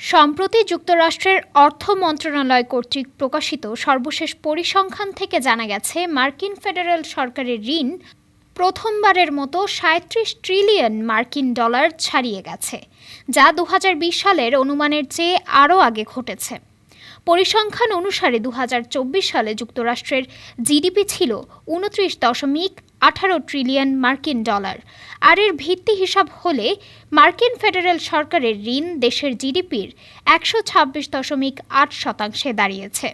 সম্প্রতি যুক্তরাষ্ট্রের অর্থ মন্ত্রণালয় কর্তৃক প্রকাশিত সর্বশেষ পরিসংখ্যান থেকে জানা গেছে, মার্কিন ফেডারেল সরকারের ঋণ প্রথমবারের মতো সাঁত্রিশ ট্রিলিয়ন মার্কিন ডলার ছাড়িয়ে গেছে, যা দু হাজার বিশ সালের অনুমানের চেয়ে আরও আগে ঘটেছে। পরিসংখ্যান অনুসারে দু হাজার চব্বিশ সালে যুক্তরাষ্ট্রের জিডিপি ছিল উনত্রিশ দশমিক আঠারো ট্রিলিয়ন মার্কিন ডলার। আর এর ভিত্তি হিসাব হলে মার্কিন ফেডারেল সরকারের ঋণ দেশের জিডিপির একশো ছাব্বিশ দশমিক আট শতাংশে দাঁড়িয়েছে।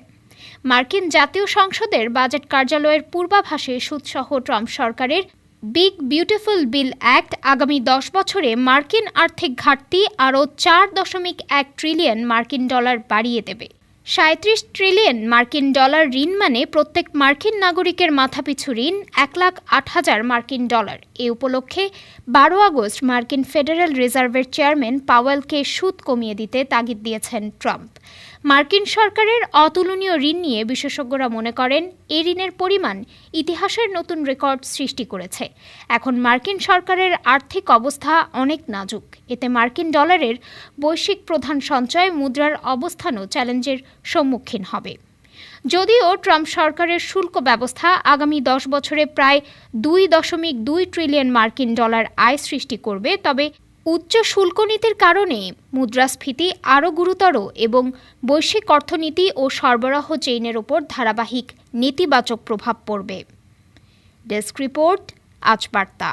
মার্কিন জাতীয় সংসদের বাজেট কার্যালয়ের পূর্বাভাসে সুদসহ ট্রাম্প সরকারের বিগ বিউটিফুল বিল অ্যাক্ট আগামী দশ বছরে মার্কিন আর্থিক ঘাটতি আরও চার দশমিক এক ট্রিলিয়ন মার্কিন ডলার বাড়িয়ে দেবে। সাঁত্রিশ ট্রিলিয়ন মার্কিন ডলার ঋণ মানে প্রত্যেক মার্কিন নাগরিকের মাথাপিছু ঋণ এক লাখ আট হাজার মার্কিন ডলার। এ উপলক্ষে বারো আগস্ট মার্কিন ফেডারেল রিজার্ভের চেয়ারম্যান পাওয়েলকে সুদ কমিয়ে দিতে তাগিদ দিয়েছেন ট্রাম্প। মার্কিন সরকারের অতুলনীয় ঋণ নিয়ে বিশেষজ্ঞরা মনে করেন এই ঋণের পরিমাণ ইতিহাসের নতুন রেকর্ড সৃষ্টি করেছে। এখন মার্কিন সরকারের আর্থিক অবস্থা অনেক নাজুক। এতে মার্কিন ডলারের বৈশ্বিক প্রধান সঞ্চয় মুদ্রার অবস্থানও চ্যালেঞ্জের সম্মুখীন হবে। যদিও ট্রাম্প সরকারের শুল্ক ব্যবস্থা আগামী দশ বছরে প্রায় দুই দশমিক দুই ট্রিলিয়ন মার্কিন ডলার আয় সৃষ্টি করবে, তবে উচ্চ শুল্ক নীতির কারণে মুদ্রাস্ফীতি আরও গুরুতর এবং বৈশ্বিক অর্থনীতি ও সরবরাহ চেইনের ওপর ধারাবাহিক নেতিবাচক প্রভাব পড়বে। ডেস্ক রিপোর্ট, আজ বার্তা।